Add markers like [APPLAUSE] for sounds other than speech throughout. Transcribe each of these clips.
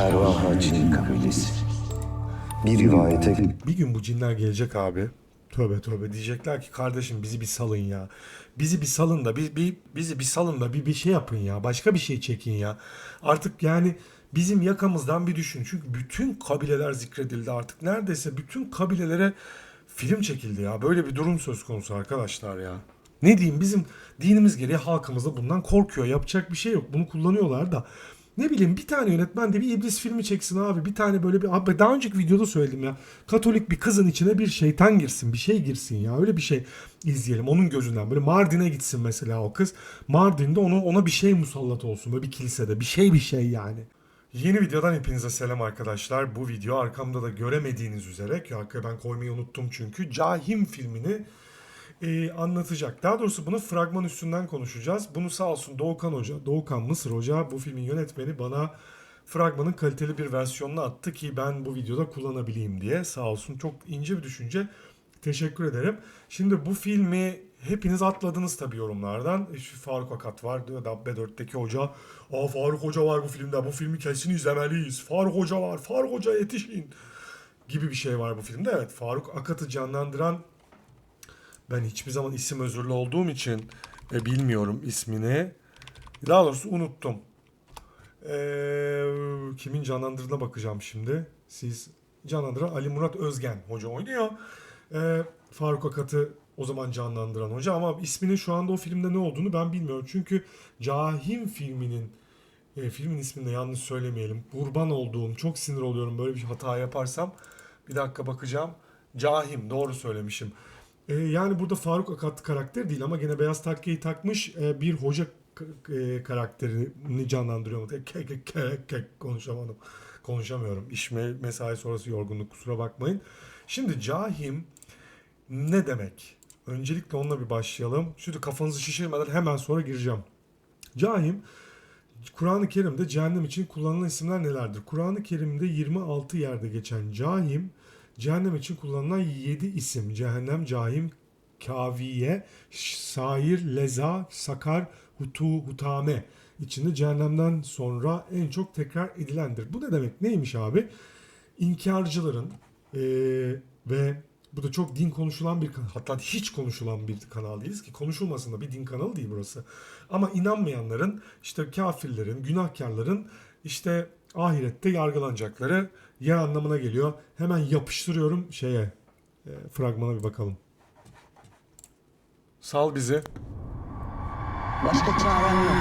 Ervah Cin kabilesi. Bir rivayete Bir gün bu cinler gelecek abi. Tövbe tövbe diyecekler ki kardeşim bizi bir salın ya. Bizi bir salın da bir, bir bizi bir salın da bir bir şey yapın ya. Başka bir şey çekin ya. Artık yani bizim yakamızdan bir düşün. Çünkü bütün kabileler zikredildi artık. Neredeyse bütün kabilelere film çekildi ya. Böyle bir durum söz konusu arkadaşlar ya. Ne diyeyim bizim dinimiz gereği halkımız da bundan korkuyor. Yapacak bir şey yok. Bunu kullanıyorlar da. Ne bileyim bir tane yönetmen de bir iblis filmi çeksin abi. Bir tane böyle bir abi daha önceki videoda söyledim ya. Katolik bir kızın içine bir şeytan girsin, bir şey girsin ya. Öyle bir şey izleyelim onun gözünden. Böyle Mardin'e gitsin mesela o kız. Mardin'de onu ona bir şey musallat olsun. Böyle bir kilisede bir şey bir şey yani. Yeni videodan hepinize selam arkadaşlar. Bu video arkamda da göremediğiniz üzere ki hakikaten ben koymayı unuttum çünkü Cahim filmini e, anlatacak. Daha doğrusu bunu fragman üstünden konuşacağız. Bunu sağ olsun Doğukan Hoca, Doğukan Mısır Hoca bu filmin yönetmeni bana fragmanın kaliteli bir versiyonunu attı ki ben bu videoda kullanabileyim diye. Sağ olsun çok ince bir düşünce. Teşekkür ederim. Şimdi bu filmi hepiniz atladınız tabii yorumlardan. E, Şu Faruk Akat var Dabbe 4'teki hoca. Aa Faruk Hoca var bu filmde. Bu filmi kesin izlemeliyiz. Faruk Hoca var. Faruk Hoca yetişin. Gibi bir şey var bu filmde. Evet Faruk Akat'ı canlandıran ben hiçbir zaman isim özürlü olduğum için e, bilmiyorum ismini. Daha doğrusu unuttum. Ee, kimin canlandırdığına bakacağım şimdi. Siz canlandıran Ali Murat Özgen hoca oynuyor. Ee, Faruk Akat'ı o zaman canlandıran hoca ama isminin şu anda o filmde ne olduğunu ben bilmiyorum. Çünkü Cahim filminin e, filmin ismini de yanlış söylemeyelim. Kurban olduğum çok sinir oluyorum böyle bir hata yaparsam. Bir dakika bakacağım. Cahim doğru söylemişim. E, yani burada Faruk Akat karakteri değil ama gene beyaz takkeyi takmış e, bir hoca e, karakterini canlandırıyor. Konuşamadım. Konuşamıyorum. İş me- mesai sonrası yorgunluk kusura bakmayın. Şimdi Cahim ne demek? Öncelikle onunla bir başlayalım. Şimdi kafanızı şişirmeden hemen sonra gireceğim. Cahim Kur'an-ı Kerim'de cehennem için kullanılan isimler nelerdir? Kur'an-ı Kerim'de 26 yerde geçen cahim, cehennem için kullanılan 7 isim. Cehennem, cahim, kaviye, sair, leza, sakar, hutu, hutame içinde cehennemden sonra en çok tekrar edilendir. Bu ne demek? Neymiş abi? İnkarcıların eee, ve bu da çok din konuşulan bir kanal. Hatta hiç konuşulan bir kanal değiliz ki konuşulmasın da bir din kanalı değil burası. Ama inanmayanların, işte kafirlerin, günahkarların işte ahirette yargılanacakları yer anlamına geliyor. Hemen yapıştırıyorum şeye, e, fragmana bir bakalım. Sal bizi. Başka çarem yok.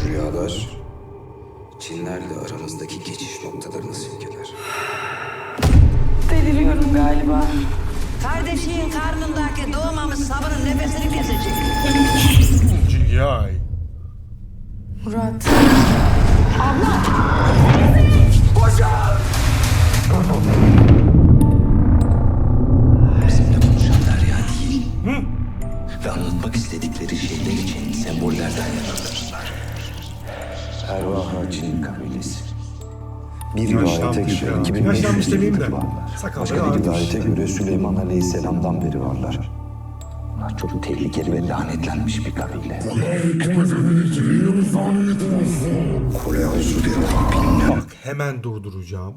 şu rüyalar Çinlerle aramızdaki geçiş noktalarını simgeler. Deliriyorum galiba. Kardeşinin karnındaki doğmamış sabırın nefesini kesecek. CGI. Murat. Bizimle konuşan derya değil. Ve anlatmak istedikleri şeyler için sembollerden yararlanırlar. Ervah Cin kabilesi. Bir rivayete göre ya. 2500 Yaşlanmış demeyeyim de. yıllık varlar. Başka bir rivayete göre Süleyman Aleyhisselam'dan beri varlar. Çok tehlikeli ve lanetlenmiş bir kabile. Bak hemen durduracağım.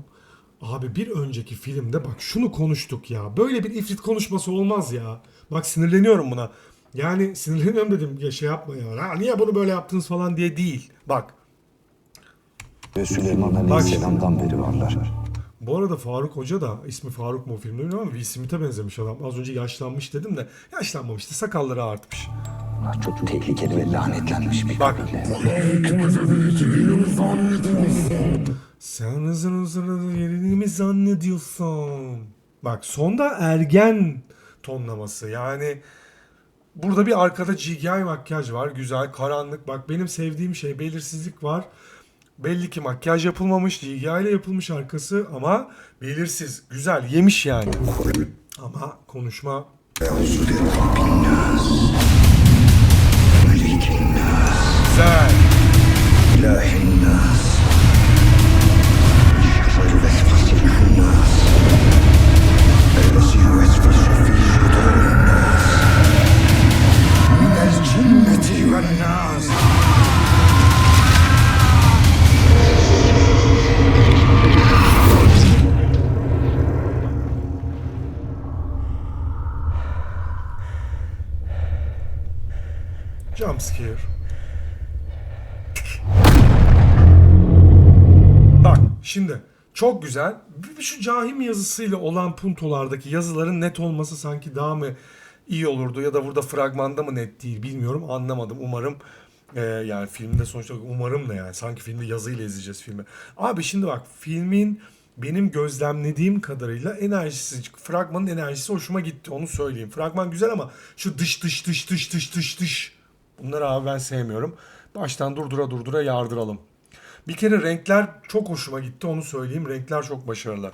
Abi bir önceki filmde bak şunu konuştuk ya. Böyle bir ifrit konuşması olmaz ya. Bak sinirleniyorum buna. Yani sinirleniyorum dedim ya şey yapma ya. Ha, niye bunu böyle yaptınız falan diye değil. Bak Ve Süleyman Aleyhisselam'dan beri varlar. Bu arada Faruk Hoca da ismi Faruk mu o filmde bilmiyorum ama Will Smith'e benzemiş adam. Az önce yaşlanmış dedim de yaşlanmamıştı. Sakalları artmış. Bunlar çok tehlikeli ve lanetlenmiş bir Bak. Sen hızır hızır yerini mi zannediyorsun? Bak sonda ergen tonlaması yani burada bir arkada CGI makyaj var güzel karanlık bak benim sevdiğim şey belirsizlik var. Belli ki makyaj yapılmamış CGI ile yapılmış arkası ama belirsiz güzel yemiş yani. Ama konuşma güzel. Jump scare. Bak şimdi çok güzel. Şu cahim yazısıyla olan puntolardaki yazıların net olması sanki daha mı iyi olurdu ya da burada fragmanda mı net değil bilmiyorum anlamadım. Umarım e, yani filmde sonuçta umarım ne yani sanki filmde yazıyla izleyeceğiz filmi. Abi şimdi bak filmin benim gözlemlediğim kadarıyla enerjisi, fragmanın enerjisi hoşuma gitti onu söyleyeyim. Fragman güzel ama şu dış dış dış dış dış dış dış bunları abi ben sevmiyorum. Baştan durdura durdura yardıralım. Bir kere renkler çok hoşuma gitti onu söyleyeyim. Renkler çok başarılı.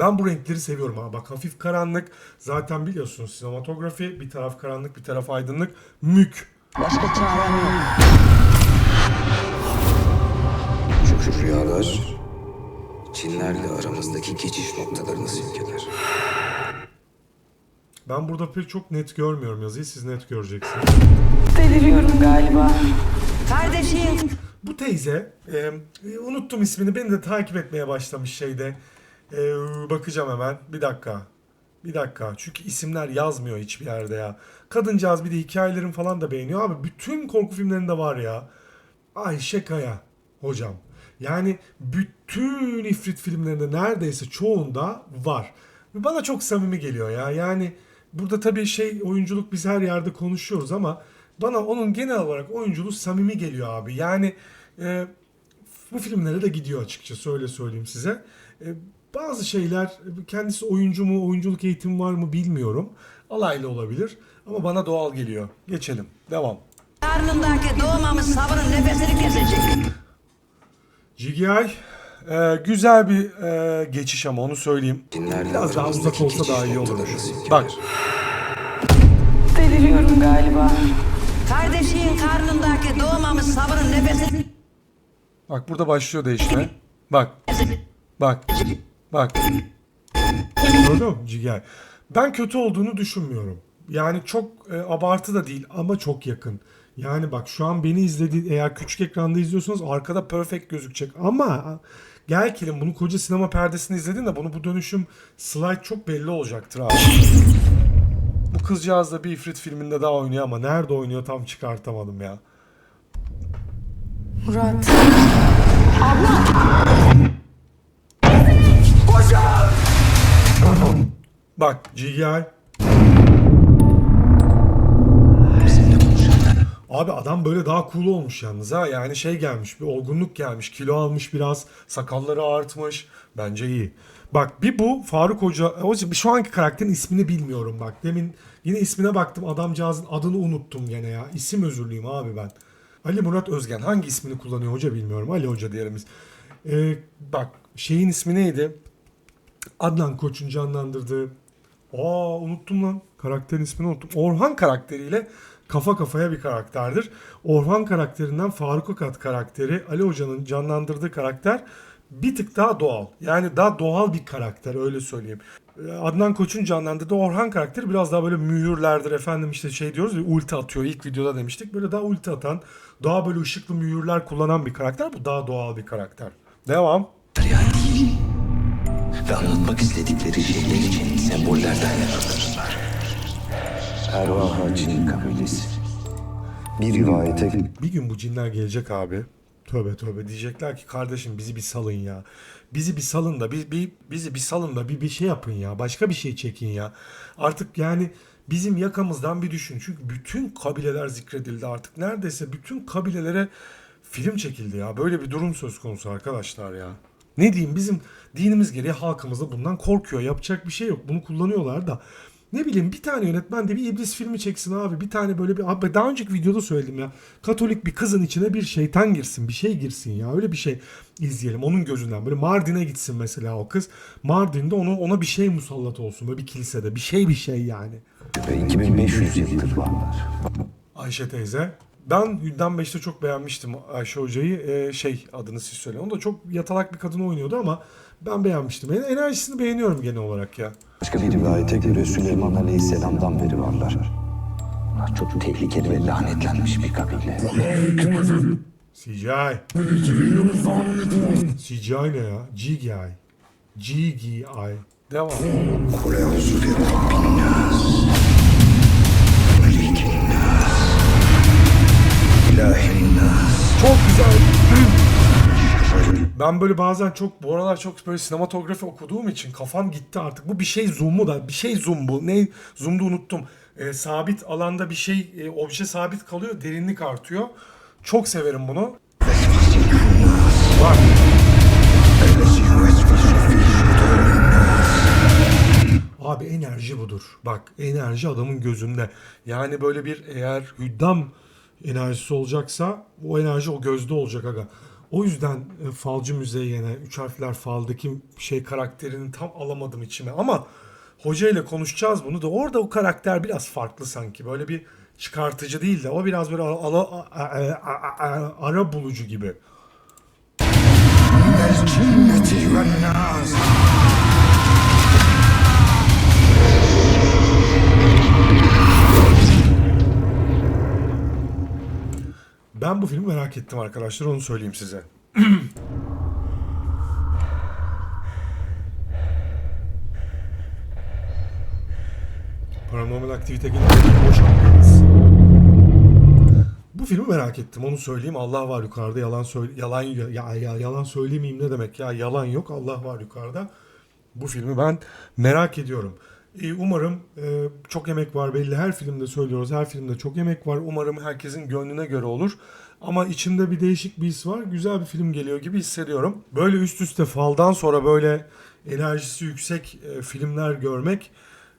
Ben bu renkleri seviyorum ha. Bak hafif karanlık. Zaten biliyorsunuz sinematografi bir taraf karanlık bir taraf aydınlık. Mük. Başka çarem yok. Çünkü rüyalar Çinlerle aramızdaki geçiş noktalarını simgeler. Ben burada pek çok net görmüyorum yazıyı. Siz net göreceksiniz. Deliriyorum galiba. Kardeşin Bu teyze, e, unuttum ismini, beni de takip etmeye başlamış şeyde. E, bakacağım hemen. Bir dakika. Bir dakika. Çünkü isimler yazmıyor hiçbir yerde ya. Kadıncağız bir de hikayelerin falan da beğeniyor. Abi bütün korku filmlerinde var ya. Ayşe Kaya hocam. Yani bütün ifrit filmlerinde neredeyse çoğunda var. Bana çok samimi geliyor ya. Yani burada tabii şey oyunculuk biz her yerde konuşuyoruz ama bana onun genel olarak oyunculuğu samimi geliyor abi. Yani e, bu filmlere de gidiyor açıkçası öyle söyleyeyim size. E, bazı şeyler kendisi oyuncu mu, oyunculuk eğitimi var mı bilmiyorum. Alaylı olabilir ama bana doğal geliyor. Geçelim. Devam. karnındaki doğmamış sabrın nefesini kesecek. GGI e, güzel bir e, geçiş ama onu söyleyeyim. Çinlerle Biraz daha uzak aramızdaki olsa geçiş daha iyi olur. Bak Deliriyorum galiba. Kardeşin karnındaki doğmamış sabrın nefesini bak burada başlıyor değişme. Bak bak bak. Gördün mü GGI? Ben kötü olduğunu düşünmüyorum. Yani çok e, abartı da değil ama çok yakın. Yani bak şu an beni izledi eğer küçük ekranda izliyorsanız arkada perfect gözükecek ama gel kelim bunu koca sinema perdesinde izledin de bunu bu dönüşüm slide çok belli olacaktır abi. Bu kızcağız da bir ifrit filminde daha oynuyor ama nerede oynuyor tam çıkartamadım ya. Murat. Bak GGI. Abi adam böyle daha cool olmuş yalnız ha. Yani şey gelmiş bir olgunluk gelmiş. Kilo almış biraz. Sakalları artmış. Bence iyi. Bak bir bu Faruk Hoca. Hoca şu anki karakterin ismini bilmiyorum bak. Demin yine ismine baktım. Adamcağızın adını unuttum gene ya. İsim özürlüyüm abi ben. Ali Murat Özgen. Hangi ismini kullanıyor hoca bilmiyorum. Ali Hoca diyelim. Ee, bak şeyin ismi neydi? Adnan Koç'un canlandırdığı Aa unuttum lan. Karakterin ismini unuttum. Orhan karakteriyle kafa kafaya bir karakterdir. Orhan karakterinden Faruk Akat karakteri, Ali Hoca'nın canlandırdığı karakter bir tık daha doğal. Yani daha doğal bir karakter öyle söyleyeyim. Adnan Koç'un canlandırdığı Orhan karakteri biraz daha böyle mühürlerdir efendim işte şey diyoruz ya ulti atıyor ilk videoda demiştik. Böyle daha ulti atan, daha böyle ışıklı mühürler kullanan bir karakter. Bu daha doğal bir karakter. Devam. Ve anlatmak istedikleri şeyler için sembollerden yararlanırlar. Ervah cin kabilesi. Bir rivayete Bir gün bu cinler gelecek abi. Tövbe tövbe diyecekler ki kardeşim bizi bir salın ya. Bizi bir salın da bir, bir bizi bir salın da bir bir şey yapın ya. Başka bir şey çekin ya. Artık yani bizim yakamızdan bir düşün. Çünkü bütün kabileler zikredildi artık. Neredeyse bütün kabilelere film çekildi ya. Böyle bir durum söz konusu arkadaşlar ya. Ne diyeyim bizim dinimiz gereği halkımız da bundan korkuyor. Yapacak bir şey yok. Bunu kullanıyorlar da. Ne bileyim bir tane yönetmen de bir iblis filmi çeksin abi. Bir tane böyle bir abi daha önceki videoda söyledim ya. Katolik bir kızın içine bir şeytan girsin, bir şey girsin ya. Öyle bir şey izleyelim onun gözünden. Böyle Mardin'e gitsin mesela o kız. Mardin'de onu ona bir şey musallat olsun böyle bir kilisede. Bir şey bir şey yani. ve 2500 yıldır varlar. Ayşe teyze. Ben Hüddam 5'te çok beğenmiştim Ayşe Hoca'yı. Ee, şey adını siz söyleyin. O da çok yatalak bir kadın oynuyordu ama ben beğenmiştim. En- Enerjisini beğeniyorum genel olarak ya. Başka bir rivayete göre Süleyman Aleyhisselam'dan beri varlar. Bunlar çok tehlikeli ve lanetlenmiş bir kabile. CGI. CGI ne ya? GGI. GGI. Devam. ben böyle bazen çok bu aralar çok böyle sinematografi okuduğum için kafam gitti artık. Bu bir şey zoom'u da bir şey zoom bu. Ne zoom'da unuttum. E, sabit alanda bir şey e, obje sabit kalıyor, derinlik artıyor. Çok severim bunu. Var. Abi enerji budur. Bak enerji adamın gözünde. Yani böyle bir eğer hüddam enerjisi olacaksa o enerji o gözde olacak aga. O yüzden e, falcı müzeyyene, üç harfler faldaki şey karakterini tam alamadım içime. Ama hoca ile konuşacağız bunu da orada o karakter biraz farklı sanki. Böyle bir çıkartıcı değil de o biraz böyle ala- a- a- ara bulucu gibi. Ben bu filmi merak ettim arkadaşlar onu söyleyeyim size. [CLEARS THROAT] Paranormal aktivite anlarız. Bu filmi merak ettim onu söyleyeyim. Allah var yukarıda yalan söyle yalan ya, ya yalan söylemeyeyim ne demek ya yalan yok Allah var yukarıda. Bu filmi ben merak ediyorum. Ee, Umarım e, çok emek var belli her filmde söylüyoruz her filmde çok emek var. Umarım herkesin gönlüne göre olur. Ama içimde bir değişik bir his var. Güzel bir film geliyor gibi hissediyorum. Böyle üst üste faldan sonra böyle enerjisi yüksek e, filmler görmek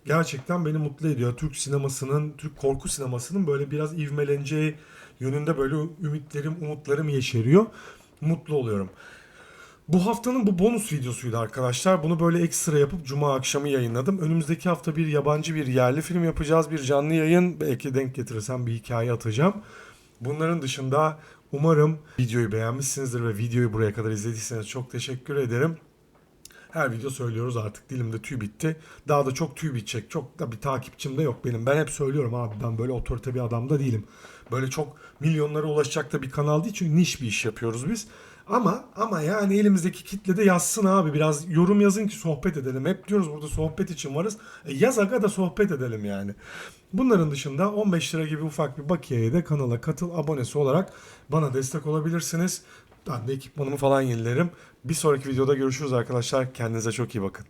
gerçekten beni mutlu ediyor. Türk sinemasının, Türk korku sinemasının böyle biraz ivmeleneceği yönünde böyle ümitlerim, umutlarım yeşeriyor. Mutlu oluyorum. Bu haftanın bu bonus videosuydu arkadaşlar. Bunu böyle ekstra yapıp cuma akşamı yayınladım. Önümüzdeki hafta bir yabancı bir yerli film yapacağız. Bir canlı yayın. Belki denk getirirsem bir hikaye atacağım. Bunların dışında umarım videoyu beğenmişsinizdir ve videoyu buraya kadar izlediyseniz çok teşekkür ederim. Her video söylüyoruz artık dilimde tüy bitti. Daha da çok tüy bitecek. Çok da bir takipçim de yok benim. Ben hep söylüyorum abi ben böyle otorite bir adam da değilim. Böyle çok milyonlara ulaşacak da bir kanal değil çünkü niş bir iş yapıyoruz biz. Ama ama yani elimizdeki kitle de yazsın abi biraz yorum yazın ki sohbet edelim. Hep diyoruz burada sohbet için varız. E yaz aga da sohbet edelim yani. Bunların dışında 15 lira gibi ufak bir bakiyeye de kanala katıl abonesi olarak bana destek olabilirsiniz. Ben de ekipmanımı falan yenilerim. Bir sonraki videoda görüşürüz arkadaşlar. Kendinize çok iyi bakın.